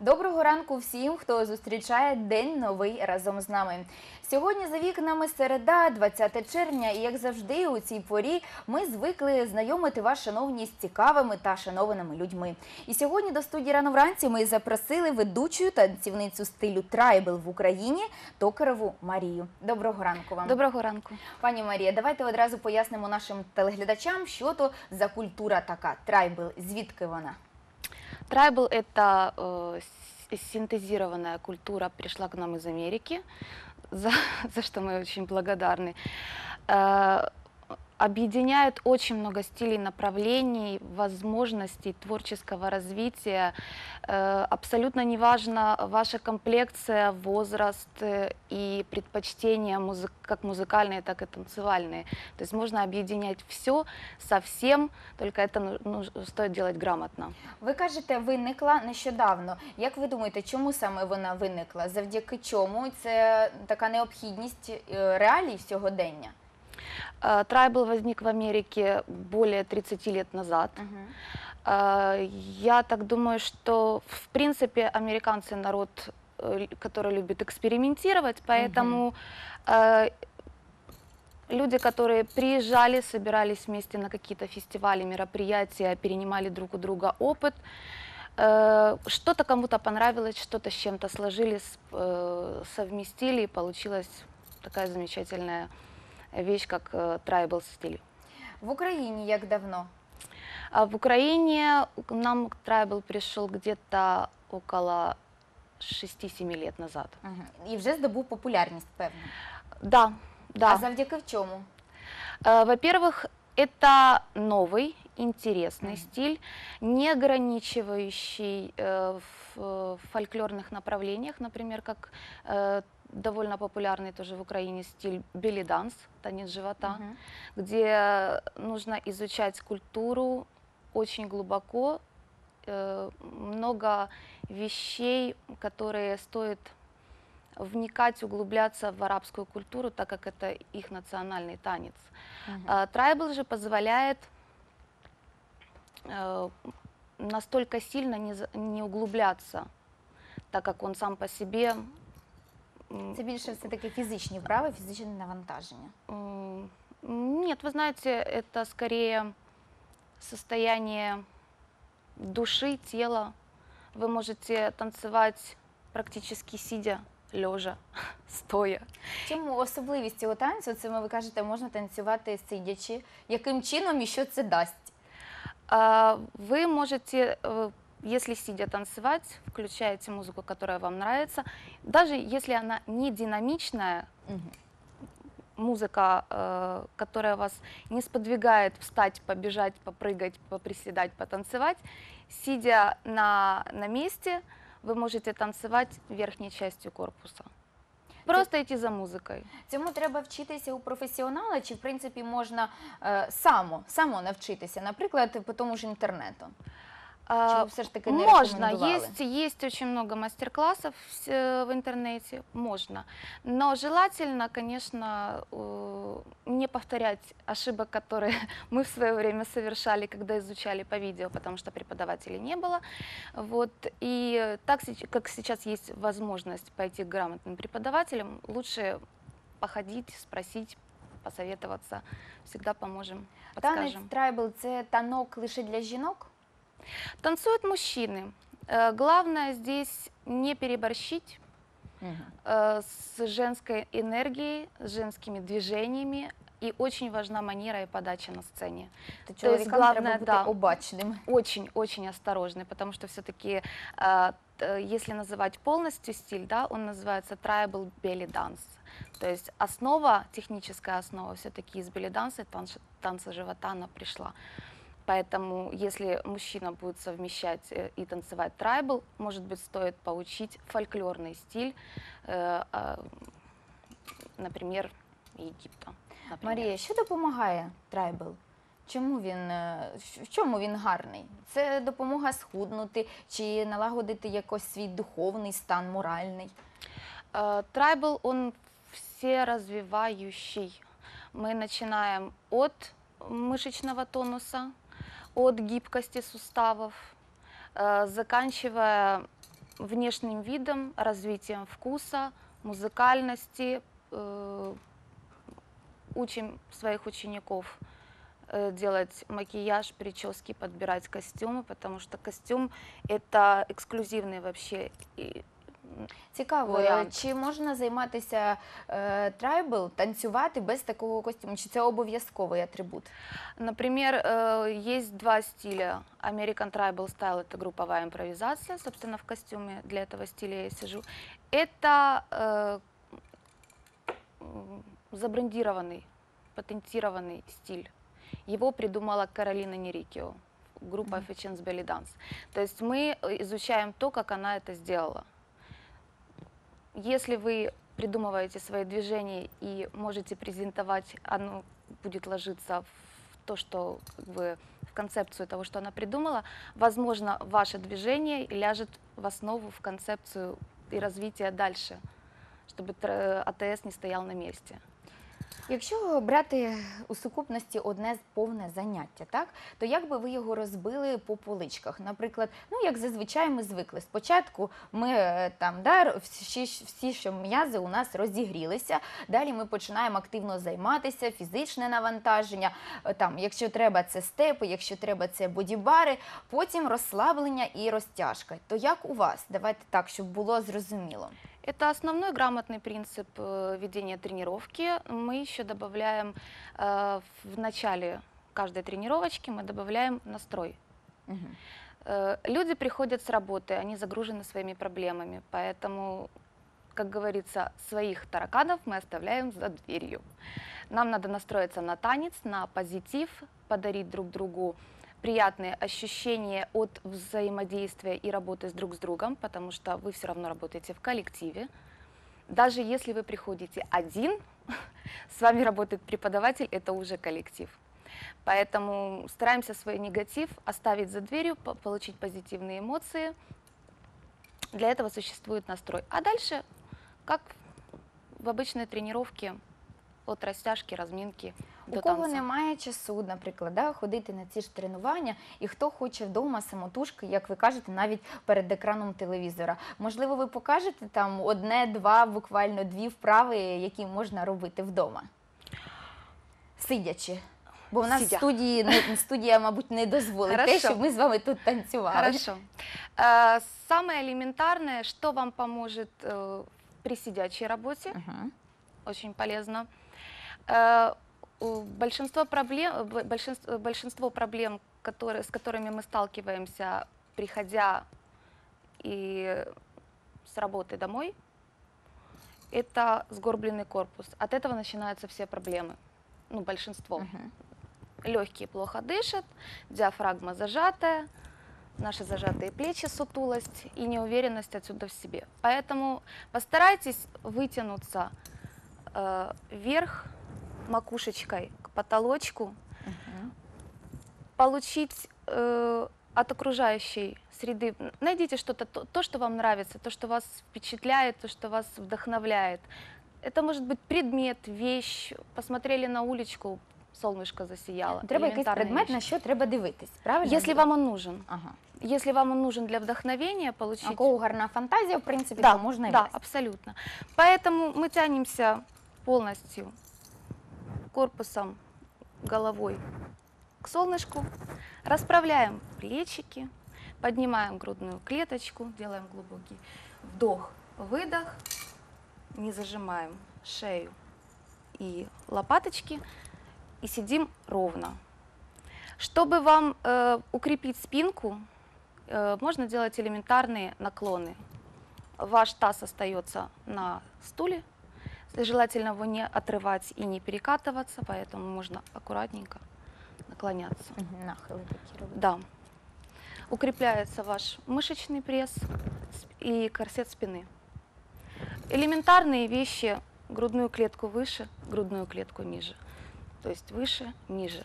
Доброго ранку всім, хто зустрічає День новий разом з нами. Сьогодні за вікнами середа, 20 червня, і як завжди, у цій порі ми звикли знайомити вас, шановні, з цікавими та шанованими людьми. І сьогодні до студії рано вранці ми запросили ведучу танцівницю стилю трайбл в Україні Токареву Марію. Доброго ранку вам. Доброго ранку. Пані Марія, давайте одразу пояснимо нашим телеглядачам, що то за культура така трайбл, звідки вона. Трайбл – это э, синтезированная культура, пришла к нам из Америки, за, за что мы очень благодарны. Э, объединяет очень много стилей, направлений, возможностей творческого развития. Э, абсолютно неважно ваша комплекция, возраст э, и предпочтения музы- как музыкальные, так и танцевальные. То есть можно объединять все со всем, только это ну- ну, стоит делать грамотно. Ви кажете, виникла нещодавно. Як ви думаєте, чому саме вона виникла? Завдяки чому це така необхідність е, реалій сьогодення? Э, Трайбл возник в Америке более 30 лет назад. Э, Я так думаю, что в принципе американцы народ, э, который любит экспериментировать, поэтому э, люди, которые приезжали, собирались вместе на какие-то фестивали, мероприятия, перенимали друг у друга опыт. Что-то кому-то понравилось, что-то с чем-то сложились, э, совместили, и получилась такая замечательная вещь, как э, трайбл стиль. В Україні як давно? А в Украине к нам трайбл пришел где-то около 6-7 лет назад. Мгм. І вже здобув популярність, певно. Да, да. А завдяки в чому? Э, Во-первых, это новый, интересный Мгм. стиль, не ограничивающий э, в э, фольклорных направлениях, например, как э, довольно популярный тоже в Украине стиль белли-данс, танец живота. Мгм. где нужно изучать культуру очень глубоко, э, много вещей, которые стоит вникать, углубляться в арабскую культуру, так как это их национальный танец. А Трайбл же позволяет э, настолько сильно не, углубляться, так как он сам по себе Це більше все-таки фізичні вправи, фізичне навантаження. М, Нет, вы знаете, это скорее состояние души, тела. Вы можете танцевать практически сидя, лежа, стоя. Чому особливість цього танцю? Це ви кажете, можна танцювати сидячи. Яким чином і що це дасть? А, Вы можете, э, если сидя танцевать, включаете музыку, которая вам нравится, даже если она не динамичная, Мгм. музыка, э, которая вас не сподвигает встать, побежать, попрыгать, поприседать, потанцевать, сидя на, на месте, вы можете танцевать верхней частью корпуса. Просто идти за музыкой. Цьому треба вчитися у професіонала, чи в принципі можна е, само, само навчитися, наприклад, по тому ж інтернету. Все ж таки не Можно, есть, есть очень много мастер-классов э, в интернете, можно. Но желательно, конечно, э, не повторять ошибок, которые мы в свое время совершали, когда изучали по видео, потому что преподавателей не было. Вот. И так, как сейчас есть возможность пойти к грамотным преподавателям, лучше походить, спросить, посоветоваться. Всегда поможем, Танець подскажем. трайбл це танок лише для жінок? Танцуют мужчины. Э, Главное здесь не переборщить э, с женской энергией, с женскими движениями. И очень важна манера и подача на сцене. То То есть главне, треба бути да. обачними. Очень-очень осторожны, потому что все-таки, если называть полностью стиль, да, он называется tribal belly dance. То есть основа, техническая основа все-таки из belly dance, танца, танца живота, она пришла. Поэтому, если мужчина будет совмещать э, и танцевать трайбл, может быть, стоит поучить фольклорный стиль, э, а, например, Египта. например. Марія, що допомагає трайбл? Чому він е, в- в чому він гарний? Це допомога схуднути чи налагодити якось свій духовний стан, моральний. Э, Трайбл, он все развивающий. Мы начинаем от мышечного тонуса, от гибкости суставов, э, заканчивая внешним видом, развитием вкуса, музыкальности. э, Учим своих учеников э, делать макияж, прически, подбирать костюмы, потому что костюм это эксклюзивный вообще Цікаво, Варіант. чи можна займатися е, трайбл, танцювати без такого костюму? Чи це обов'язковий атрибут? Например, э, есть два стиля. American Tribal Style – это групповая импровизация, собственно, в костюме для этого стиля я сижу. Это э, забрендированный, патентированный стиль. Его придумала Каролина Нерикио, группа Мгм. Efficiency Belly Dance. То есть мы э, изучаем то, как она это сделала. Если вы придумываете свои движения и можете презентовать, оно будет ложиться в то, что бы, в концепцию того, что она придумала, возможно, ваше движение ляжет в основу, в концепцию и развитие дальше, чтобы АТС не стоял на месте. Якщо брати у сукупності одне повне заняття, так то як би ви його розбили по поличках? Наприклад, ну як зазвичай ми звикли. Спочатку ми е, там да, всі, всі, що м'язи у нас розігрілися. Далі ми починаємо активно займатися, фізичне навантаження. е, Там, якщо треба, це степи, якщо треба, це бодібари. Потім розслаблення і розтяжка. То як у вас? Давайте так, щоб було зрозуміло. Это основной грамотный принцип э, ведения тренировки. Мы еще добавляем э, в начале каждой тренировочки мы добавляем настрой. Э, Люди приходят с работы, они загружены своими проблемами, поэтому, как говорится, своих тараканов мы оставляем за дверью. Нам надо настроиться на танец, на позитив, подарить друг другу приятные ощущения от взаимодействия и работы с друг с другом, потому что вы все равно работаете в коллективе. Даже если вы приходите один, с вами работает преподаватель, это уже коллектив. Поэтому стараемся свой негатив оставить за дверью, по- получить позитивные эмоции. Для этого существует настрой. А дальше, как в обычной тренировке, от растяжки, разминки У до кого танца. немає часу, наприклад, да, ходити на ці ж тренування, і хто хоче вдома самотужки, як ви кажете, навіть перед екраном телевізора. Можливо, ви покажете там одне, два, буквально дві вправи, які можна робити вдома, сидячи. Бо в нас Сидя. студії не студія, мабуть, не дозволить те, Хорошо. щоб ми з вами тут танцювали. Хорошо. Э, Самое элементарное, что вам поможет э, при сидячей работе, Мгм. очень полезно. Э, у- Большинство проблем, большинство, большинство проблем которые, с которыми мы сталкиваемся, приходя и с работы домой, это сгорбленный корпус. От этого начинаются все проблемы. Ну, большинство. Мгм. Легкие плохо дышат, диафрагма зажатая, наши зажатые плечи, сутулость и неуверенность отсюда в себе. Поэтому постарайтесь вытянуться э, вверх макушечкой к потолочку, Мгм. получить э, от окружающей среды, н- найдите что-то, то, то, что вам нравится, то, что вас впечатляет, то, что вас вдохновляет. Это может быть предмет, вещь, посмотрели на уличку, солнышко засияло. Треба якийсь элементарная предмет, вещь. на що треба дивитись, правильно? Если вам он нужен. Ага. Если вам он нужен для вдохновения, А получить... у кого гарна фантазія, в принципі, да, то можна і да, вести. абсолютно. Поэтому мы тянемся полностью корпусом, головой к солнышку, расправляем плечики, поднимаем грудную клеточку, делаем глубокий вдох, выдох, не зажимаем шею и лопаточки и сидим ровно. Чтобы вам э, укрепить спинку, э, можно делать элементарные наклоны. Ваш таз остается на стуле, желательно его не отрывать и не перекатываться, поэтому можно аккуратненько наклоняться. Такі робити. Да. Укрепляется ваш мышечный пресс и корсет спины. Элементарные вещи, грудную клетку выше, грудную клетку ниже. То есть выше, ниже.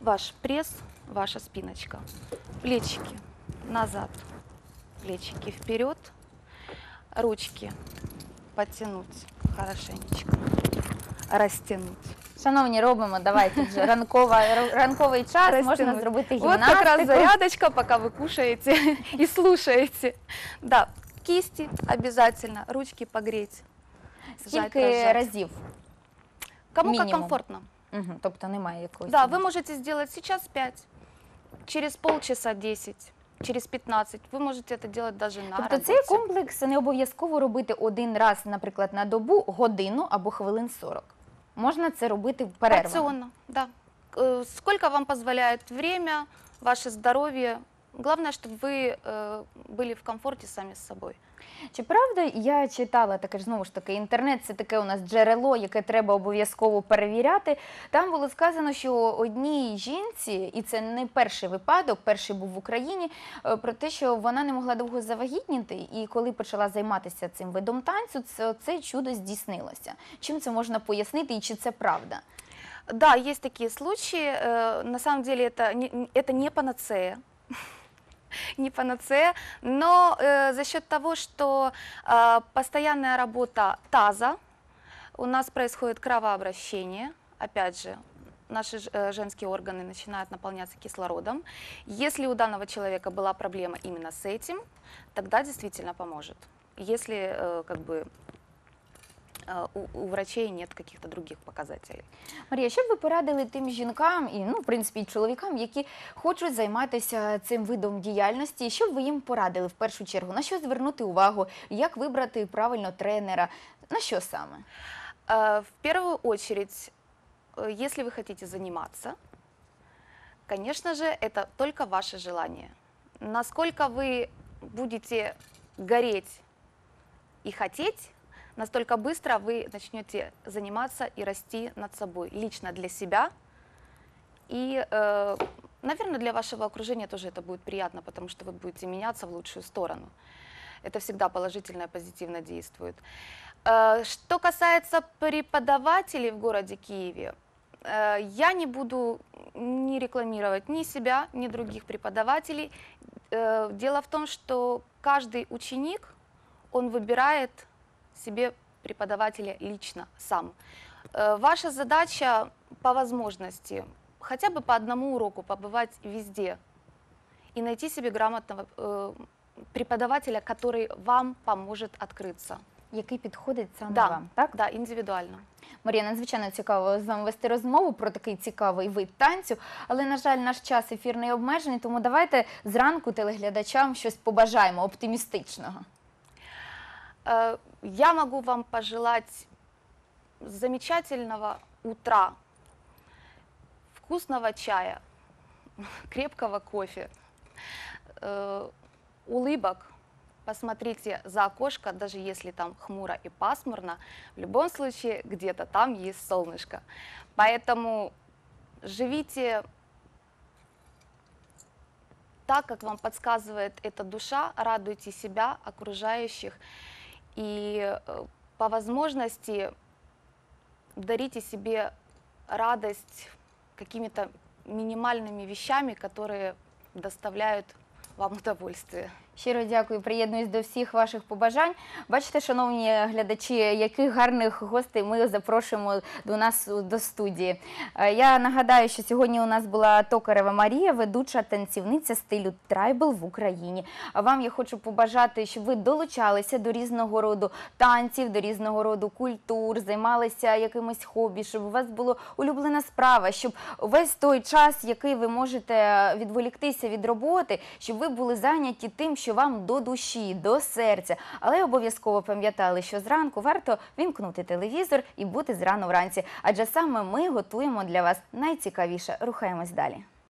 Ваш пресс, ваша спиночка. Плечики назад, плечики вперед, ручки подтянуть хорошенечко, растянуть. Шановні, робимо, давайте вже ранкова, ра- ранковий час, можна Розтягнуть. зробити Вот как раз гімнастику. зарядочка, пока вы кушаете и слушаете. Да, Кисти обязательно, ручки погреть. сжать, Скільки разжать. разів? Кому как минимум? комфортно. Угу, тобто немає якогось. Да, вы можете сделать сейчас 5, через полчаса 10, через 15. Вы можете это делать даже на Тобто цей комплекс не обов'язково робити один раз, наприклад, на добу, годину або хвилин 40. Можна це робити перервами. Порционно, да. Э, Сколько вам позволяет время, ваше здоровье. Главное, чтобы вы э, были в комфорте сами с собой. Чи правда я читала таке ж знову ж таки, інтернет це таке у нас джерело, яке треба обов'язково перевіряти. Там було сказано, що одній жінці, і це не перший випадок, перший був в Україні, е, про те, що вона не могла довго завагітніти, і коли почала займатися цим видом танцю, це це чудо здійснилося. Чим це можна пояснити і чи це правда? Да, есть такие случаи. Э, На самом деле это не, это не панацея. Не панацея, но э, за счет того, что э, постоянная работа таза, у нас происходит кровообращение, опять же, наши э, женские органы начинают наполняться кислородом. Если у данного человека была проблема именно с этим, тогда действительно поможет. Если э, как бы у, у врачей нет каких-то других показателей. Марія, що б ви порадили тим жінкам і ну, в принципі, і чоловікам, які хочуть займатися цим видом діяльності? Що б ви їм порадили в першу чергу? На що звернути увагу? Як вибрати правильно тренера? На що саме? Э, В первую очередь, э, если вы хотите заниматься, конечно же, это только ваше желание. Насколько вы будете гореть и хотеть, настолько быстро вы начнете заниматься и расти над собой, лично для себя. И, э, наверное, для вашего окружения тоже это будет приятно, потому что вы будете меняться в лучшую сторону. Это всегда положительно и позитивно действует. Э, Что касается преподавателей в городе Киеве, э, я не буду не рекламировать ни себя, ни других преподавателей. Э, Дело в том, что каждый ученик, он выбирает себе преподавателя лично сам. Э, Ваша задача по возможности хотя бы по одному уроку побывать везде и найти себе грамотного э, преподавателя, который вам поможет открыться. Який підходить саме Да. вам? Так? Да, індивідуально. Марія, надзвичайно цікаво з вами вести розмову про такий цікавий вид танцю. Але, на жаль, наш час ефірний обмежений, тому давайте зранку телеглядачам щось побажаємо оптимістичного. Э, Я могу вам пожелать замечательного утра, вкусного чая, крепкого кофе, э, улыбок. Посмотрите за окошко, даже если там хмуро и пасмурно, в любом случае где-то там есть солнышко. Поэтому живите так, как вам подсказывает эта душа, радуйте себя, окружающих и э, по возможности дарите себе радость какими-то минимальными вещами, которые доставляют вам удовольствие. Щиро дякую, приєднуюсь до всіх ваших побажань. Бачите, шановні глядачі, яких гарних гостей ми запрошуємо до нас до студії. Е, Я нагадаю, що сьогодні у нас була Токарева Марія, ведуча танцівниця стилю трайбл в Україні. А вам я хочу побажати, щоб ви долучалися до різного роду танців, до різного роду культур, займалися якимось хобі, щоб у вас була улюблена справа, щоб весь той час, який ви можете відволіктися від роботи, щоб ви були зайняті тим, що вам до душі, до серця. Але обов'язково пам'ятали, що зранку варто вімкнути телевізор і бути зрано вранці, адже саме ми готуємо для вас найцікавіше. Рухаємось далі.